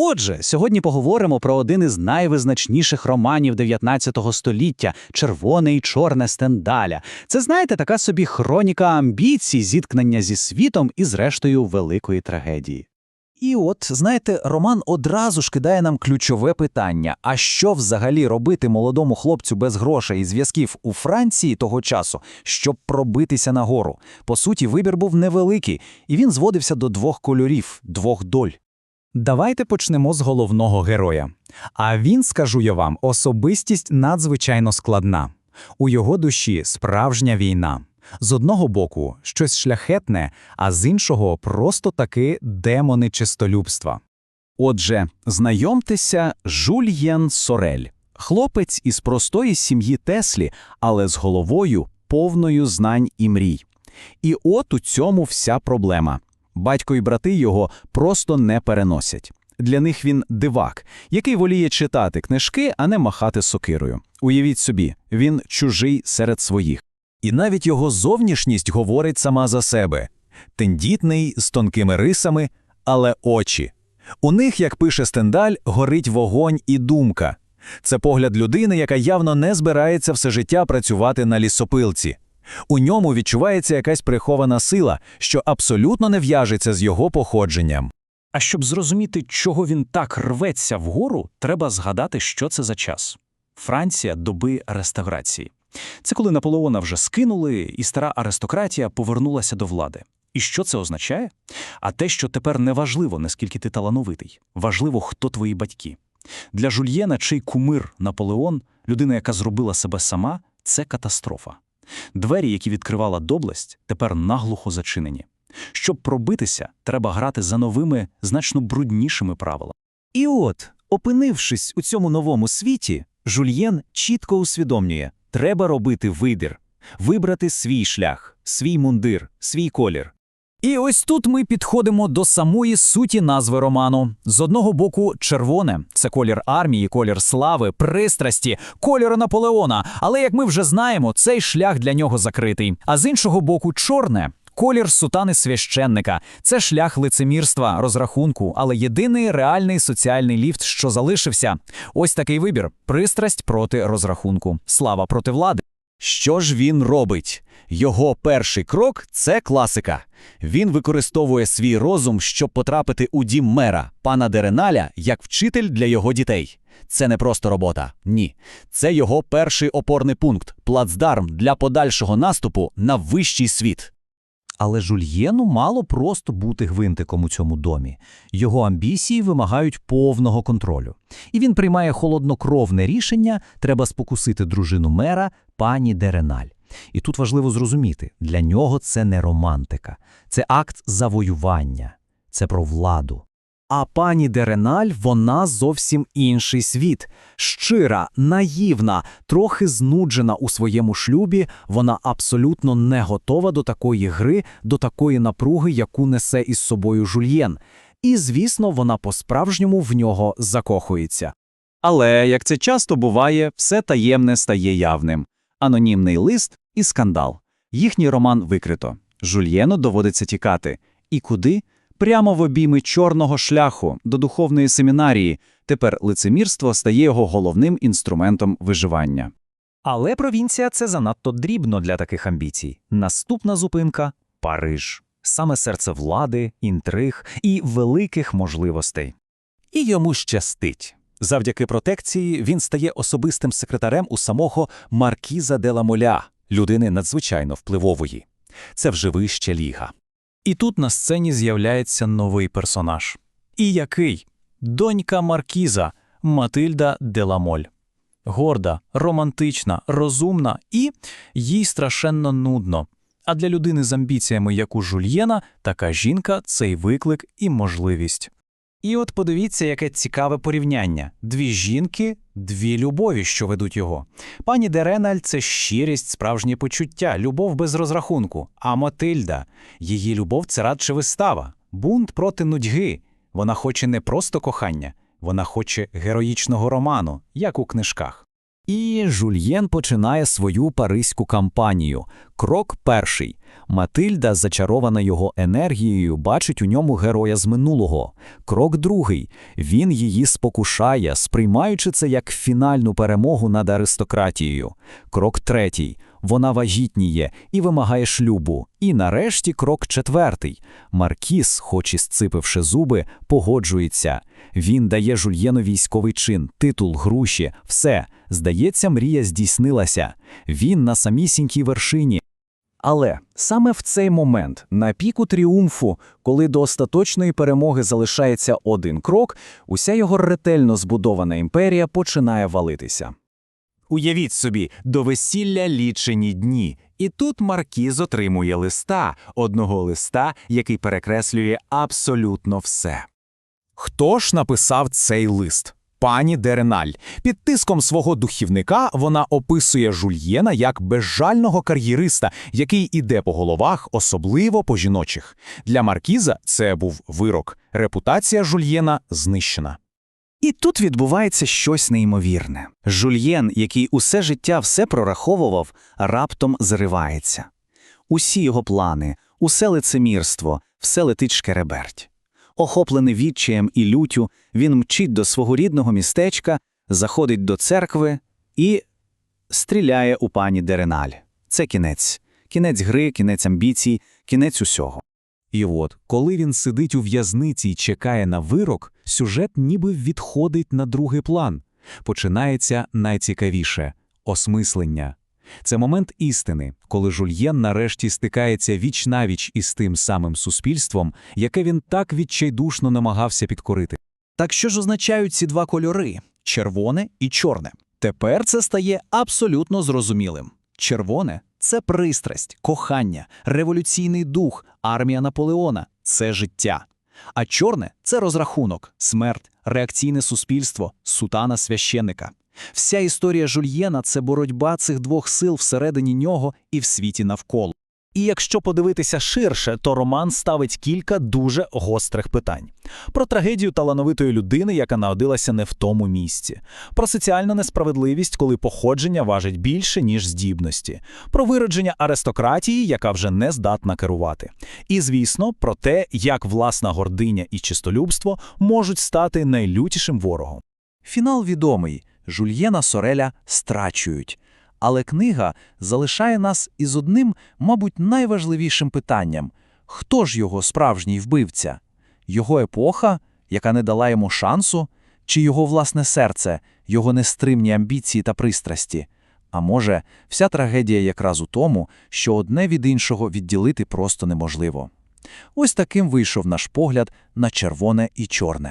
Отже, сьогодні поговоримо про один із найвизначніших романів 19 століття Червоне і чорне Стендаля. Це, знаєте, така собі хроніка амбіцій, зіткнення зі світом і, зрештою, великої трагедії. І от, знаєте, Роман одразу ж кидає нам ключове питання: а що взагалі робити молодому хлопцю без грошей і зв'язків у Франції того часу, щоб пробитися нагору? По суті, вибір був невеликий, і він зводився до двох кольорів, двох доль. Давайте почнемо з головного героя. А він, скажу я вам, особистість надзвичайно складна. У його душі справжня війна. З одного боку, щось шляхетне, а з іншого просто таки демони чистолюбства. Отже, знайомтеся, Жульєн Сорель. Хлопець із простої сім'ї Теслі, але з головою повною знань і мрій. І от у цьому вся проблема. Батько і брати його просто не переносять. Для них він дивак, який воліє читати книжки, а не махати сокирою. Уявіть собі, він чужий серед своїх. І навіть його зовнішність говорить сама за себе тендітний, з тонкими рисами, але очі. У них, як пише Стендаль, горить вогонь і думка. Це погляд людини, яка явно не збирається все життя працювати на лісопилці. У ньому відчувається якась прихована сила, що абсолютно не в'яжеться з його походженням. А щоб зрозуміти, чого він так рветься вгору, треба згадати, що це за час. Франція доби реставрації. Це коли Наполеона вже скинули, і стара аристократія повернулася до влади. І що це означає? А те, що тепер не важливо, наскільки ти талановитий, важливо, хто твої батьки. Для Жульєна, чий кумир Наполеон, людина, яка зробила себе сама, це катастрофа. Двері, які відкривала доблесть, тепер наглухо зачинені. Щоб пробитися, треба грати за новими, значно бруднішими правилами. І от, опинившись у цьому новому світі, Жульєн чітко усвідомлює, треба робити вибір, вибрати свій шлях, свій мундир, свій колір. І ось тут ми підходимо до самої суті назви роману. З одного боку, червоне це колір армії, колір слави, пристрасті, колір Наполеона. Але як ми вже знаємо, цей шлях для нього закритий. А з іншого боку, чорне. Колір сутани священника це шлях лицемірства, розрахунку, але єдиний реальний соціальний ліфт, що залишився. Ось такий вибір: пристрасть проти розрахунку, слава проти влади. Що ж він робить? Його перший крок це класика. Він використовує свій розум, щоб потрапити у дім мера, пана Дереналя, як вчитель для його дітей. Це не просто робота. Ні. Це його перший опорний пункт плацдарм для подальшого наступу на вищий світ. Але Жульєну мало просто бути гвинтиком у цьому домі. Його амбіції вимагають повного контролю. І він приймає холоднокровне рішення треба спокусити дружину мера пані Дереналь. І тут важливо зрозуміти, для нього це не романтика, це акт завоювання, це про владу. А пані Дереналь вона зовсім інший світ. Щира, наївна, трохи знуджена у своєму шлюбі, вона абсолютно не готова до такої гри, до такої напруги, яку несе із собою жульєн. І, звісно, вона по-справжньому в нього закохується. Але, як це часто буває, все таємне стає явним. Анонімний лист і скандал. Їхній роман викрито. Жульєну доводиться тікати. І куди? Прямо в обійми чорного шляху до духовної семінарії. Тепер лицемірство стає його головним інструментом виживання. Але провінція це занадто дрібно для таких амбіцій. Наступна зупинка Париж. Саме серце влади, інтриг і великих можливостей. І йому щастить. Завдяки протекції він стає особистим секретарем у самого Маркіза де ла Моля, людини надзвичайно впливової. Це вже вища ліга. І тут на сцені з'являється новий персонаж. І який? Донька Маркіза Матильда де ла Моль. Горда, романтична, розумна і їй страшенно нудно. А для людини з амбіціями, як у Жульєна, така жінка це й виклик і можливість. І от подивіться, яке цікаве порівняння: дві жінки, дві любові, що ведуть його. Пані Дереналь це щирість, справжнє почуття, любов без розрахунку. А Матильда, її любов це радше вистава, бунт проти нудьги. Вона хоче не просто кохання, вона хоче героїчного роману, як у книжках. І Жульєн починає свою паризьку кампанію. Крок перший. Матильда, зачарована його енергією, бачить у ньому героя з минулого. Крок другий. Він її спокушає, сприймаючи це як фінальну перемогу над аристократією. Крок третій. Вона вагітніє і вимагає шлюбу. І нарешті крок четвертий. Маркіс, хоч і сципивши зуби, погоджується. Він дає Жульєну військовий чин, титул, груші, все. Здається, мрія здійснилася. Він на самісінькій вершині. Але саме в цей момент, на піку тріумфу, коли до остаточної перемоги залишається один крок, уся його ретельно збудована імперія починає валитися. Уявіть собі, до весілля лічені дні. І тут Маркіз отримує листа, одного листа, який перекреслює абсолютно все. Хто ж написав цей лист? Пані Дереналь. Під тиском свого духівника вона описує Жульєна як безжального кар'єриста, який іде по головах, особливо по жіночих. Для Маркіза це був вирок. Репутація Жульєна знищена. І тут відбувається щось неймовірне. Жульєн, який усе життя все прораховував, раптом зривається. Усі його плани, усе лицемірство, все летить шкереберть. Охоплений відчаєм і лютю, він мчить до свого рідного містечка, заходить до церкви і стріляє у пані Дереналь. Це кінець. Кінець гри, кінець амбіцій, кінець усього. І от, коли він сидить у в'язниці і чекає на вирок, сюжет ніби відходить на другий план. Починається найцікавіше – осмислення. Це момент істини, коли Жульєн нарешті стикається віч-навіч із тим самим суспільством, яке він так відчайдушно намагався підкорити. Так що ж означають ці два кольори – червоне і чорне? Тепер це стає абсолютно зрозумілим. Червоне – це пристрасть, кохання, революційний дух, армія Наполеона – це життя. А чорне – це розрахунок, смерть, реакційне суспільство, сутана священника. Вся історія Жульєна – це боротьба цих двох сил всередині нього і в світі навколо. І якщо подивитися ширше, то роман ставить кілька дуже гострих питань. Про трагедію талановитої людини, яка народилася не в тому місці, про соціальну несправедливість, коли походження важить більше, ніж здібності, про виродження аристократії, яка вже не здатна керувати. І, звісно, про те, як власна гординя і чистолюбство можуть стати найлютішим ворогом. Фінал відомий. Жульєна Сореля страчують. Але книга залишає нас із одним, мабуть, найважливішим питанням – хто ж його справжній вбивця? Його епоха, яка не дала йому шансу, чи його власне серце, його нестримні амбіції та пристрасті? А може, вся трагедія якраз у тому, що одне від іншого відділити просто неможливо. Ось таким вийшов наш погляд на червоне і чорне.